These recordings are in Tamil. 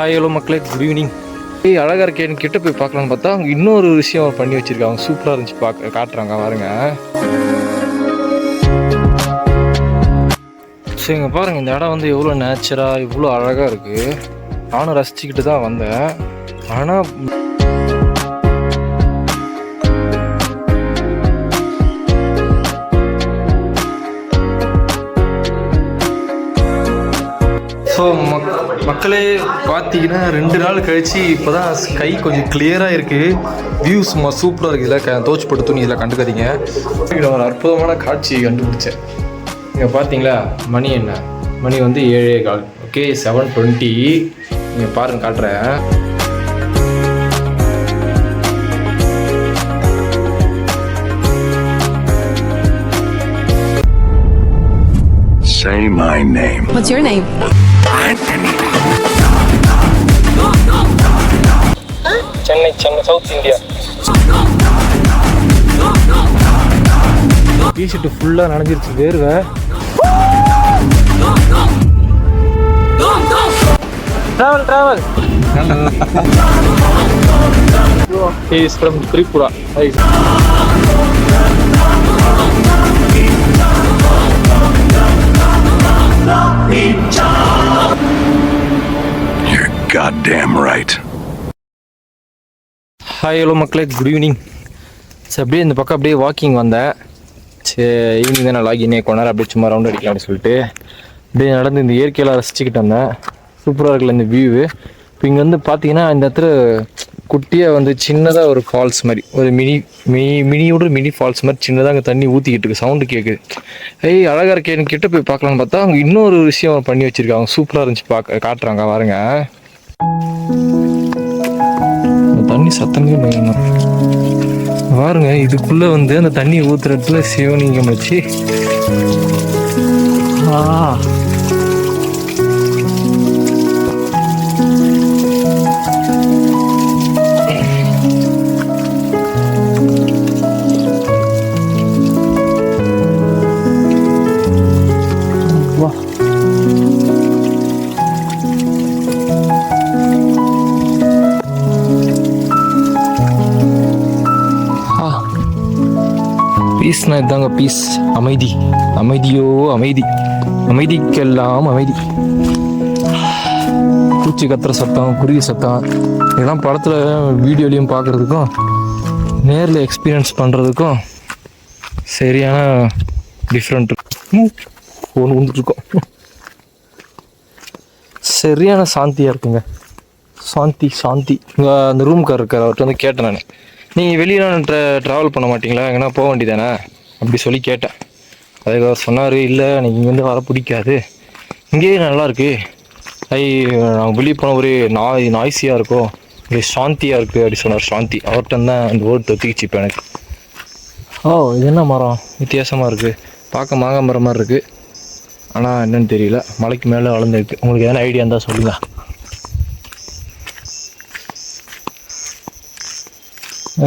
ஹாய் ஹலோ மக்களே. குட் ஈவினிங் ஏய் அழகாக இருக்கேன்னு கிட்ட போய் பார்க்கலான்னு பார்த்தா அங்கே இன்னொரு விஷயம் பண்ணி வச்சிருக்காங்க. சூப்பராக இருந்துச்சு பார்க்க காட்டுறாங்க பாருங்க. சரிங்க இங்கே இந்த இடம் வந்து எவ்வளோ நேச்சராக இவ்வளோ அழகாக இருக்குது நானும் ரசிச்சுக்கிட்டு தான் வந்தேன். ஆனால் ஸோ மக் மக்களே பார்த்தீங்கன்னா ரெண்டு நாள் கழிச்சு இப்போ தான் ஸ்கை கொஞ்சம் கிளியராக இருக்குது வியூ சும்மா சூப்பராக இருக்குது இதில் க தோச்சு போட்டு இதில் கண்டுக்காதீங்க. ஒரு அற்புதமான காட்சி கண்டுபிடிச்சேன். இங்கே பார்த்தீங்களா மணி என்ன? மணி வந்து ஏழே கால். ஓகே செவன் டுவெண்ட்டி நீங்கள் பாருங்கள் காட்டுறேன். Say my name. What's your name? Chennai Chennai south India t-shirt ஃபுல்லாக நனைஞ்சிருச்சு வேர்வை. Travel travel is from Tripura You're goddamn right. Hi hello மக்களே. குட் ஈவினிங் சரி அப்படியே இந்த பக்கம் அப்படியே வாக்கிங் வந்தேன். சரி ஈவினிங் தான் நான் லாகினே கொஞ்ச நேரம் அப்படியே சும்மா ரவுண்ட் அடிக்கலாம் அப்படின்னு சொல்லிட்டு. அப்படியே நடந்து இந்த இயற்கையெல்லாம் ரசிச்சுக்கிட்டு வந்தேன். சூப்பராக இருக்குல்ல இந்த வியூவு இப்போ இங்கே வந்து பார்த்தீங்கன்னா இந்த இடத்துல குட்டியாக வந்து சின்னதாக ஒரு ஃபால்ஸ் மாதிரி. ஒரு மினி மினி மினியோட மினி ஃபால்ஸ் மாதிரி சின்னதாக அங்கே தண்ணி ஊற்றிக்கிட்டு இருக்கு. சவுண்டு கேட்குது ஏய் அழகாக இருக்கேன்னு கிட்ட போய் பார்க்கலான்னு பார்த்தா அவங்க இன்னொரு விஷயம் பண்ணி வச்சுருக்காங்க. சூப்பராக இருந்துச்சு பார்க்க காட்டுறாங்க பாருங்க. தண்ணி சத்தமே பயங்கரமா பாருங்க இதுக்குள்ளே வந்து அந்த தண்ணி ஊற்றுறதுல சிவனிங்கம் வச்சு ஆ. இதாங்க பீஸ் அமைதி. அமைதியோ அமைதி. அமைதிக்கெல்லாம் அமைதி. பூச்சி கத்துற சத்தம் குருவி சத்தம் இதெல்லாம் படத்தில் வீடியோலையும் பார்க்குறதுக்கும் நேரில் எக்ஸ்பீரியன்ஸ் பண்ணுறதுக்கும் சரியான டிஃப்ரெண்ட் ஒன்று வந்துட்டுருக்கோம். சரியான சாந்தியாக இருக்குங்க. சாந்தி சாந்தி. இங்கே அந்த ரூம்கார் இருக்கார் அவர்கிட்ட வந்து கேட்டேன் நான். நீங்கள் வெளியெலாம் ட்ராவல் பண்ண மாட்டீங்களா? எங்கன்னா போக வேண்டியதானே அப்படி சொல்லி கேட்டேன். அதுக்கு அவர் சொன்னார்? இல்லை எனக்கு இங்கேருந்து வர பிடிக்காது. இங்கேயே நல்லாயிருக்கு ஐ நான் வெளியே போன ஒரே நாய் நாய்ஸியாக இருக்கும். ஒரே சாந்தியாக இருக்குது அப்படி சொன்னார் சாந்தி. அவர்கிட்ட தான் அந்த வேர்ட் தொத்திக்கிச்சு இப்போ எனக்கு. ஓ இது என்ன மரம்? வித்தியாசமாக இருக்குது பார்க்க மாங்காய் மரம் மாதிரி இருக்குது ஆனால் என்னன்னு தெரியல. மலைக்கு மேலே வளர்ந்துருக்கு. உங்களுக்கு எதனா ஐடியா இருந்தால் சொல்லுங்கள்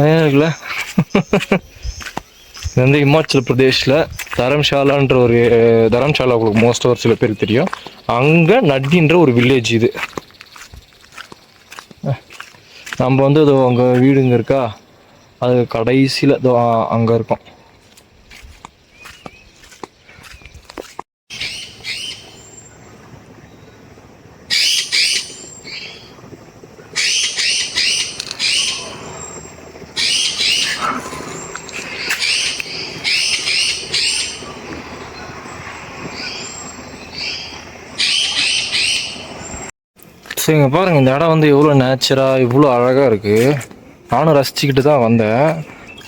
ஏன் இருக்குல்ல இது வந்து இமாச்சல் பிரதேஷில் தரம்ஷாலான்ற ஒரு தரம்ஷாலா உங்களுக்கு மோஸ்ட் ஒரு சில பேர் தெரியும். அங்கே நட்டின்ற ஒரு வில்லேஜ் இது. நம்ம வந்து அது அங்கே வீடுங்க இருக்கா? அது கடைசியில் அங்கே இருக்கோம். ஸோ இங்கே பாருங்கள் இந்த இடம் வந்து எவ்வளோ நேச்சராக இவ்வளோ அழகாக இருக்குது நானும் ரசிச்சுக்கிட்டு தான் வந்தேன்.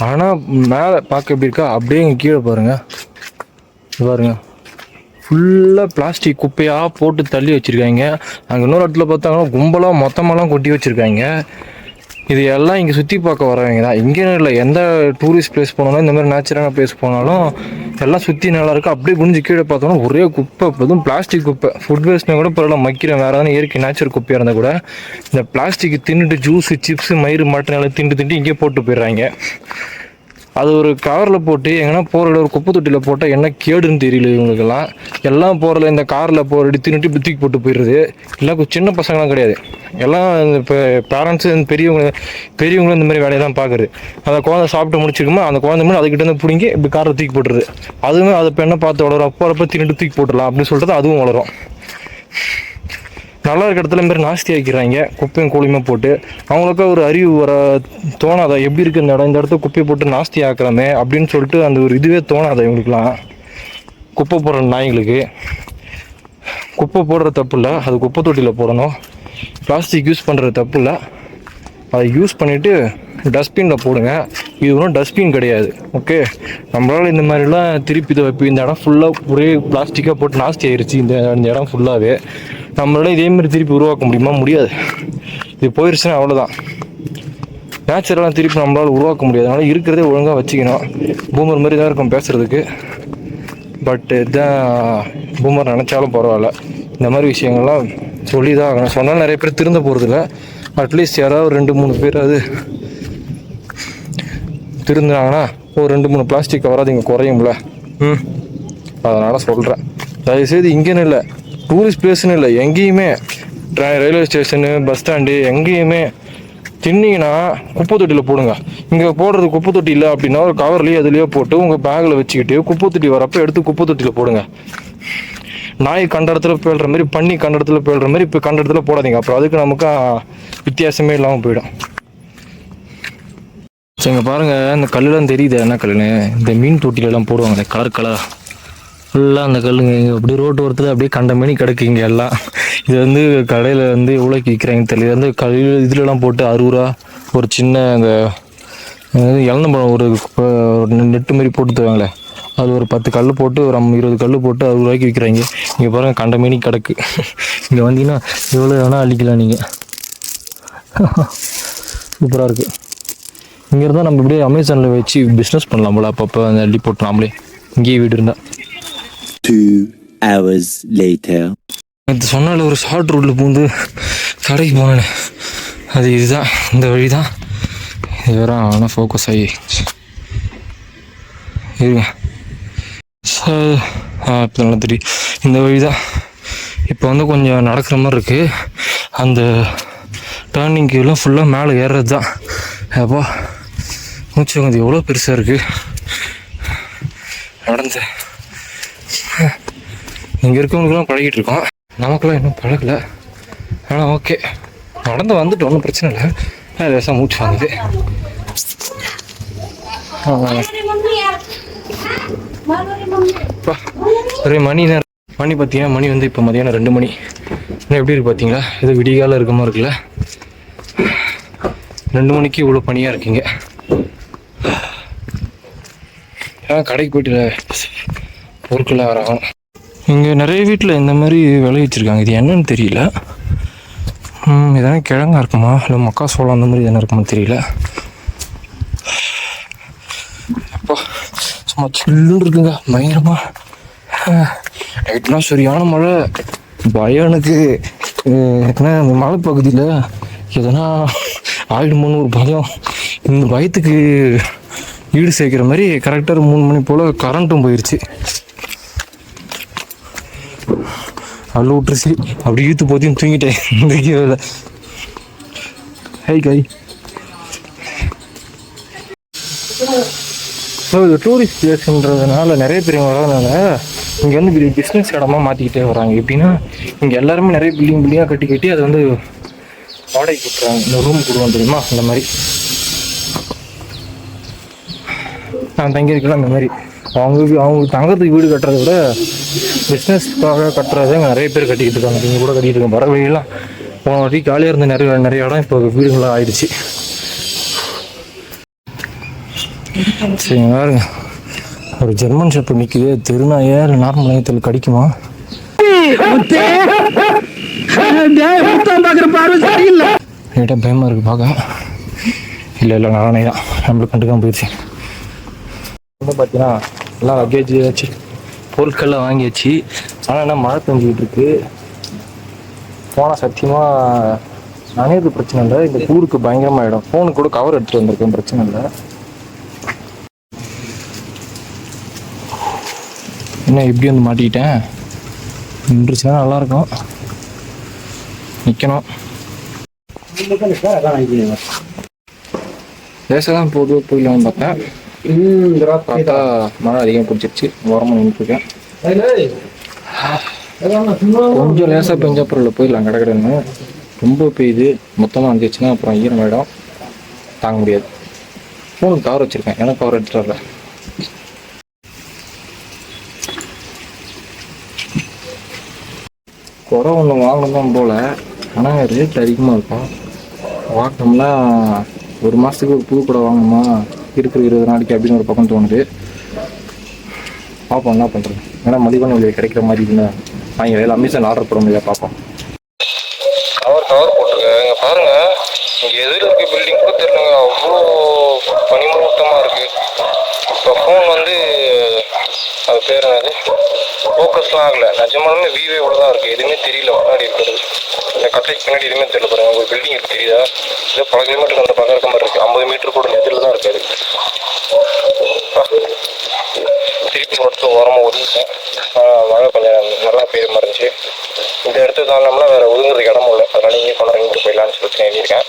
ஆனால் மேலே பார்க்க எப்படி இருக்கா? அப்படியே இங்கே கீழே பாருங்கள் பாருங்கள் ஃபுல்லாக பிளாஸ்டிக் குப்பையாக போட்டு தள்ளி வச்சுருக்காங்க. அங்கே இன்னொரு இடத்துல பார்த்தாங்கன்னா கும்பலாக மொத்தமாலாம் கொட்டி வச்சுருக்காங்க. இது எல்லாம் இங்கே சுற்றி பார்க்க வரவங்க தான். இங்கே இல்லை எந்த டூரிஸ்ட் பிளேஸ் போனாலும் இந்த மாதிரி நேச்சுரலான பிளேஸ் போனாலும் எல்லாம் சுற்றி நல்லா இருக்கும் அப்படியே குடிஞ்சு கீழே பார்த்தோம்னா ஒரே குப்பை அதுவும் பிளாஸ்டிக் குப்பை. ஃபுட் வேஸ்ட்னா கூட பரவாயில்ல மக்கிற வேறு எதாவது இயற்கை நேச்சுரல் குப்பையாக இருந்தால் கூட இந்த பிளாஸ்டிக் தின்னுட்டு ஜூஸு சிப்ஸு மயிறு மட்டன் எல்லாம் திண்டு திண்டு இங்கே போட்டு போயிடுறாங்க. அது ஒரு கவரில் போட்டு எங்கன்னா போகிற ஒரு குப்பை தொட்டியில் போட்டால் என்ன கேடுன்னு தெரியல இவங்களுக்கெல்லாம். எல்லாம் போகிறல இந்த காரில் போகிற தின்னுட்டு இப்படி தூக்கி போட்டு போயிடுறது. எல்லாம் சின்ன பசங்களாம் கிடையாது. எல்லாம் இந்த இப்போ பேரண்ட்ஸு இந்த பெரியவங்க பெரியவங்களும் இந்த மாதிரி வேலையை தான் பார்க்குறது அந்த குழந்தை சாப்பிட்டு முடிச்சிருக்குமா அந்த குழந்தை மாதிரி அதுக்கிட்ட இருந்து பிடிங்கி இப்படி காரில் தூக்கி போட்டுருது அதுவுமே அதை பெண்ணை பார்த்து வளரும் அப்போ அப்போ தின்னுட்டு தூக்கி போட்டுடலாம் அப்படின்னு சொல்லிட்டு அதுவும் வளரும் நல்லா இருக்க இடத்துல மாரி நாஸ்தி ஆக்கிடுறாங்க குப்பையும் கூலியுமே போட்டு. அவங்களுக்கு ஒரு அறிவு வர தோணாதா? எப்படி இருக்குது இந்த இடம்? இந்த இடத்துல குப்பையை போட்டு நாஸ்தி ஆக்கிறாமே அப்படின்னு சொல்லிட்டு அந்த ஒரு இதுவே தோணாதா இவங்களுக்குலாம் குப்பை போடுற நாய்களுக்கு. குப்பை போடுற தப்பு இல்லை. அது குப்பை தொட்டியில் போடணும். பிளாஸ்டிக் யூஸ் பண்ணுற தப்பு இல்லை. அதை யூஸ் பண்ணிவிட்டு டஸ்ட்பினில் போடுங்க. இது ஒன்றும் டஸ்ட்பின் கிடையாது. ஓகே நம்மளால் இந்த மாதிரிலாம் திருப்பி வைப்போம். இந்த இடம் ஃபுல்லாக ஒரே பிளாஸ்டிக்காக போட்டு நாஸ்தி ஆயிடுச்சு இந்த இந்த இடம் ஃபுல்லாகவே நம்மளால இதே மாதிரி திருப்பி உருவாக்க முடியுமா? முடியாது. இது போயிடுச்சுன்னா அவ்வளோதான் நேச்சுரலாக திருப்பி நம்மளால் உருவாக்க முடியாது. அதனால் இருக்கிறதே ஒழுங்காக வச்சுக்கணும். பூமர் மாதிரி தான் இருக்கும் பேசுகிறதுக்கு பட் இதுதான் பூமர் நினச்சாலும் பரவாயில்ல. இந்த மாதிரி விஷயங்கள்லாம் சொல்லி தான் ஆகணும். சொன்னால் நிறைய பேர் திருந்த போகிறதில்ல அட்லீஸ்ட் யாராவது ரெண்டு மூணு பேர் அது திருந்தாங்கன்னா ஒரு ரெண்டு மூணு பிளாஸ்டிக் கவராது இங்கே குறையும்ல. ம். அதனால் சொல்கிறேன் தயவுசெய்து இங்கேன்னு இல்லை. டூரிஸ்ட் பிளேஸ்னு இல்லை எங்கேயுமே. ரயில்வே ஸ்டேஷனு பஸ் ஸ்டாண்டு எங்கேயுமே. தின்னிங்கன்னா குப்பை தொட்டியில் போடுங்க. இங்கே போடுறது குப்பை தொட்டி இல்லை அப்படின்னா ஒரு கவர்லேயோ அதுலேயோ போட்டு உங்கள் பேக்கில் வச்சுக்கிட்டு குப்பை தொட்டி வரப்போ எடுத்து குப்பை தொட்டியில் போடுங்க. நாய் கண்ட இடத்துல போயிடுற மாதிரி பண்ணி கண்ட இடத்துல போயிடுற மாதிரி இப்போ கண்ட இடத்துல போடாதீங்க. அப்புறம் அதுக்கு நமக்கு வித்தியாசமே இல்லாமல் போயிடும். சரிங்க பாருங்கள் இந்த கல்லுலாம் தெரியுது என்ன கல்லுன்னு? இந்த மீன் தொட்டிலெல்லாம் போடுவாங்க கலர் கலராக ஃபுல்லாக அந்த கல்லுங்க. இங்கே அப்படியே ரோட்டு ஓரத்தில் அப்படியே கண்ட கிடக்கு கிடக்குங்க எல்லாம். இது வந்து கடையில் வந்து எவ்வளோக்கு விற்கிறாங்க தெரியல. வந்து கல் இதுலலாம் போட்டு அறுபது ரூபா ஒரு சின்ன அந்த இளந்தம்பழம் ஒரு நெட்டு மாதிரி போட்டு தருவாங்களே. அது ஒரு பத்து கல் போட்டு ஒரு அம் இருபது கல் போட்டு அறுபது ரூபாய்க்கு விற்கிறாங்க இங்கே பாருங்கள் கண்ட கிடக்கு. இங்கே வந்தீங்கன்னா எவ்வளோ வேணால் அழிக்கலாம் நீங்கள் சூப்பராக இருக்குது இங்கே இருந்தால் நம்ம இப்படியே அமேசானில் வச்சு பிஸ்னஸ் பண்ணலாம் போல அப்பப்போ. அந்த அள்ளி போட்டு நாமளே. இங்கேயே வீடு இருந்தால் Two hours later. நேற்று சொன்னால ஒரு ஷார்ட் ரோட்டில் பூந்து கடைக்கு போனேன். அது இதுதான் இந்த வழி தான் இது ஆனால் ஃபோக்கஸ் ஆகி இருங்க இப்போ நல்லா தெரியும் இந்த வழி தான் இப்போ வந்து கொஞ்சம் நடக்கிற மாதிரி இருக்குது அந்த டேர்னிங் எல்லாம் ஃபுல்லாக மேலே ஏறுறது தான் அப்பா மூச்சு கொஞ்சம் எவ்வளோ பெருசாக இருக்குது நடந்தேன் இங்கே இருக்கவங்களுக்குலாம் பழகிட்டு இருக்கோம். நமக்கெல்லாம் இன்னும் பழகலை. ஆனால் ஓகே நடந்து வந்துட்டு ஒன்றும் பிரச்சனை இல்லை. அது லேசாக மூச்சு வாங்குது. ஒரே மணி நேரம். மணி பார்த்தீங்கன்னா மணி வந்து இப்போ மதியானம் ரெண்டு மணி. இன்னும் எப்படி இருக்கு பார்த்தீங்களா இது விடிகாலம் இருக்க மாதிரி இருக்குல்ல? ரெண்டு மணிக்கு இவ்வளோ பனியாக இருக்கீங்க. ஆ கடைக்கு போயிட்டு பொருட்கள்லாம் வராங்க இங்கே நிறைய வீட்டில் இந்த மாதிரி விளைவிச்சிருக்காங்க இது என்னன்னு தெரியல. எதனா கிழங்கா இருக்குமா? இல்லை மக்கா சோளம் அந்த மாதிரி எதனா இருக்குமா தெரியல. அப்பா சும்மா சில்லுன்னு இருக்குங்க. பயங்கரமாக நைட்லாம் சரியான மழை. பயம் எனக்கு. அஹ், இந்த மலை பகுதியில் எதனா ஆயிடுமோன்னு ஒரு பயம். இந்த பயத்துக்கு ஈடு சேர்க்கிற மாதிரி கரெக்டாக மூணு மணி போல் கரண்ட்டும் போயிடுச்சு அள்ள விட்டுருச்சு. அப்படி இழுத்து போத்தியும் தூங்கிட்டேன். இந்த கீழே. ஹை கை ஸோ இது டூரிஸ்ட் பிளேஸ்ன்றதுனால நிறைய பேர் இங்க இங்கே வந்து பெரிய பிஸ்னஸ் இடமா மாற்றிக்கிட்டே வராங்க எப்படின்னா இங்கே எல்லாருமே நிறைய பில்டிங் பில்டிங்காக கட்டி கட்டி அதை வந்து வாடகை கொடுக்குறாங்க இந்த ரூம் கொடுவோம் தெரியுமா? அந்த மாதிரி. நான் தங்கியிருக்கலாம் இந்த மாதிரி. அவங்க அவங்க தங்கறதுக்கு வீடு கட்டுறதை விட பிஸ்னஸ்க்காக கட்டுறத நிறைய பேர் கட்டிக்கிட்டு இருக்காங்க. இங்கே கூட கட்டிக்கிட்டு இருக்காங்க வர வழியெல்லாம் போன வாட்டி காலியாக இருந்த நிறைய நிறைய இடம் இப்போ வீடுகளாக ஆயிடுச்சு. சரி பாருங்க. ஒரு ஜெர்மன் ஷெப்பு நிற்குது தெருநாயே இல்லை நார்மல் நாயத்தில் கடிக்குமா? லைட்டாக பயமாக இருக்குது பார்க்க. இல்லை இல்லை நானே தான் நம்மளுக்கு கண்டுக்காம போயிடுச்சு வந்து பார்த்தீங்கன்னா எல்லாம் லக்கேஜ் ஆச்சு. பொருட்கள்லாம் வாங்கியாச்சு. ஆனால் என்ன மழை பெஞ்சிக்கிட்டு இருக்கு. போனால் சத்தியமாக நனையிறது பிரச்சனை இல்லை. இந்த ஊருக்கு பயங்கரமாக ஆகிடும் ஃபோனுக்கு கூட கவர் எடுத்துகிட்டு வந்திருக்கேன் பிரச்சனை இல்லை. என்ன எப்படி வந்து மாட்டிக்கிட்டேன்? நின்றுச்சுன்னா நல்லாயிருக்கும். நிற்கணும் பேசலாம் பொதுவாக போயிடலாம்னு பார்த்தேன் பார்த்தா மழை அதிகம் பிடிச்சிருச்சு ஓரமாக நின்றுருக்கேன் கொஞ்சம் லேசாக பெஞ்ச இல்லை போயிடலாம் கடை கடைன்னு ரொம்ப பெய்யுது. மொத்தமாக வந்துச்சுன்னா அப்புறம் ஈரம் ஆகிடும் தாங்க முடியாது. ஃபோனுக்கு கவர் வச்சுருக்கேன். எனக்கு கவர் எடுத்துட்டு வரல. குறை ஒன்று வாங்கணும் தான் போல். ஆனால் ரேட் அதிகமாக இருக்கும் வாங்கினோம்னா ஒரு மாதத்துக்கு ஒரு புது குடை வாங்கணுமா? இருக்கிற இருபது நாளைக்கு அப்படின்னு ஒரு பக்கம் தோணுது. பார்ப்போம் என்ன பண்ணுறது ஏன்னா மலிவான விலை கிடைக்கிற மாதிரி இருந்தால் வாங்கி வேலை அமேசான் ஆர்டர் போட முடியல பார்ப்போம். கவர் கவர் போட்டிருக்கேன் இங்கே பாருங்க. இங்கே எதிரில் இருக்க பில்டிங் கூட தெரியலங்க. அவ்வளோ பனிமூட்டமாக இருக்கு. இப்போ ஃபோன் வந்து அது பேர் என்னது? ஃபோக்கஸ்லாம் ஆகல. நிஜமாலுமே வீவே கூட தான் இருக்குது எதுவுமே தெரியல. முன்னாடி இருக்கிறது. இந்த கட்டைக்கு பின்னாடி எதுவுமே தெரியல பாருங்க. ஒரு பில்டிங் இருக்கு. தெரியுதா? ஏதோ பல கிலோமீட்டருக்கு அந்த பக்கம் இருக்க மாதிரி இருக்குது ஐம்பது மீட்டர் கூட எதிரில் தான் இருக்காது திருப்பி ஒருத்தர் ஓரமாக ஒதுங்கிட்டேன் மழை கொஞ்சம் நல்லா பெய்யுற மாதிரி இருந்துச்சு. இந்த இடத்துக்கு தாண்டோம்னா வேறு ஒதுங்குறதுக்கு இடமும் இல்லை. அதனால இங்கே கொண்டு போயிடலான்னு சொல்லிட்டு நான் எழுதியிருக்கேன்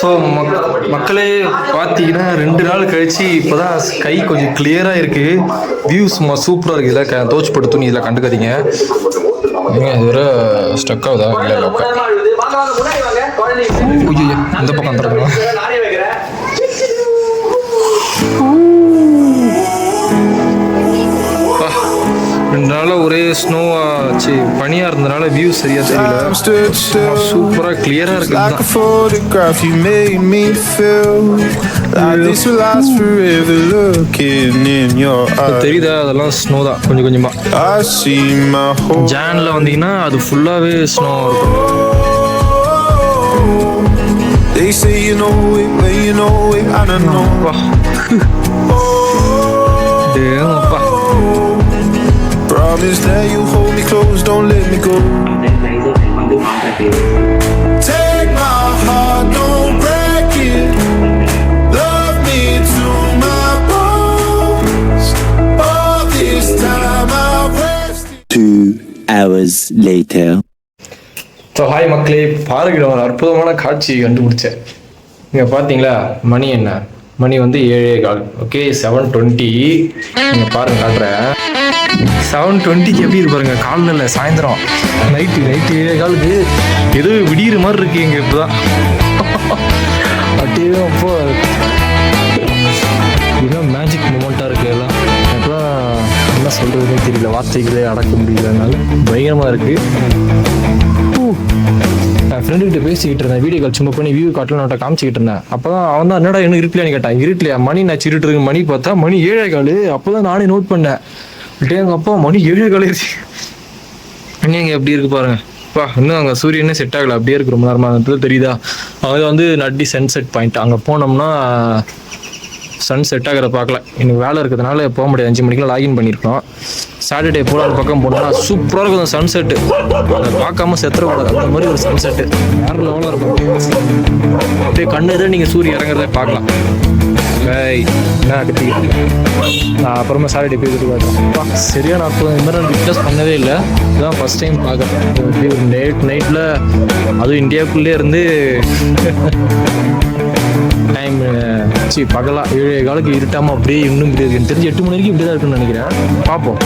ஸோ மக்களே பார்த்தீங்கன்னா ரெண்டு நாள் கழிச்சு இப்போதான் கை கொஞ்சம் கிளியராக இருக்கு. வியூ சும்மா சூப்பராக இருக்கு. இதில் க தோச்சு போட்டு துணி இதில் கண்டுக்காதீங்க. இது வேற ஸ்டக் ஆகுதா? இல்லை இல்லை இந்த பக்கம் வந்துருக்கணும் ஸ்னோவாச்சு பனியாக இருந்தனால வியூ சரியா தெரியல. சூப்பராக கிளியராக eyes, தெரியுதா அதெல்லாம் ஸ்னோ தான் கொஞ்சம் கொஞ்சமாக I. ஜான்ல வந்தீங்கன்னா அது ஃபுல்லாகவே ஸ்னோ இருக்கும் They say you know it, but you know it, I don't know. டேங்கப்பா Promise that you hold me close, don't let me go. Take my heart, don't break it. Love me to my bones. All this time I've wasted. Two hours later. So hi மக்களே பாருங்க ஒரு அற்புதமான காட்சியை கண்டுபிடிச்சேன் இங்கே பார்த்தீங்களா மணி என்ன மணி வந்து ஏழே கால். ஓகே செவன் டுவெண்ட்டி நீங்கள் பாருங்க காட்டுறேன் செவன் டுவெண்ட்டிக்கு எப்படி இருப்பாருங்க காலைல இல்லை சாயந்தரம். நைட்டு நைட்டு ஏழே காலுக்கு ஏதோ விடியிற மாதிரி இருக்கு இங்கே இப்போ தான் அப்படியே அப்போ இதுதான் மேஜிக் மூமெண்ட்டாக இருக்குது எல்லாம்? எனக்குலாம் என்ன சொல்கிறதுனே தெரியல. வார்த்தைகளே அடக்க முடியலனால பயங்கரமாக இருக்குது நான் ஃப்ரெண்டுகிட்ட பேசிக்கிட்டு இருந்தேன். வீடியோ கால் சும்மா பண்ணி வியூ காட்டில் நான் காமிச்சிக்கிட்டு இருந்தேன். அப்போ தான் அவன் தான் என்னடா இன்னும் இருட்டிலையான்னு கேட்டான். இருட்டிலையா? மணி நான் இருட்டு இருக்கு மணி பார்த்தா மணி ஏழே கால். அப்போ தான் நானே நோட் பண்ணேன். டே எங்கள் அப்பா மணி ஏழே கால் இருக்கு நீங்க எப்படி இருக்கு பாருங்க. பா இன்னும் அங்கே சூரியனே செட் ஆகலை. அப்படியே இருக்கு. ரொம்ப நேரமாக அந்த தெரியுதா? அது வந்து நட்டி சன்செட் பாயிண்ட் அங்கே போனோம்னா சன் செட் ஆகிற பார்க்கல. எனக்கு வேலை இருக்கிறதுனால போக முடியாது. அஞ்சு மணிக்கெலாம் லாகின் பண்ணியிருக்கோம். சாட்டர்டே போல அந்த பக்கம் போனோம்னா சூப்பராக இருக்கும் அந்த சன் செட்டு அதை பார்க்காம செத்துறக்கூடாது அந்த மாதிரி ஒரு சன் செட்டு லெவலாக இருக்கும். அப்படியே கண்ணு எதிர நீங்கள் சூரியன் இறங்குறத பார்க்கலாம். என்ன கட்டிக்கிட்டு நான் அப்புறமா சாட்டர்டே போய் பார்த்தேன் சரியா நான் அப்போ இந்த மாதிரி நான் விட்னஸ் பண்ணவே இல்லை. இதுதான் ஃபஸ்ட் டைம் பார்க்குறேன். நைட் நைட்டில் அதுவும் இந்தியாவுக்குள்ளே இருந்து டைம் சி பகலா ஏழு காலுக்கு இருட்டாமல் அப்படியே இன்னும் இப்படி இருக்கு. எனக்கு தெரிஞ்சு எட்டு மணி வரைக்கும் இப்படி தான் இருக்குன்னு நினைக்கிறேன். பார்ப்போம்.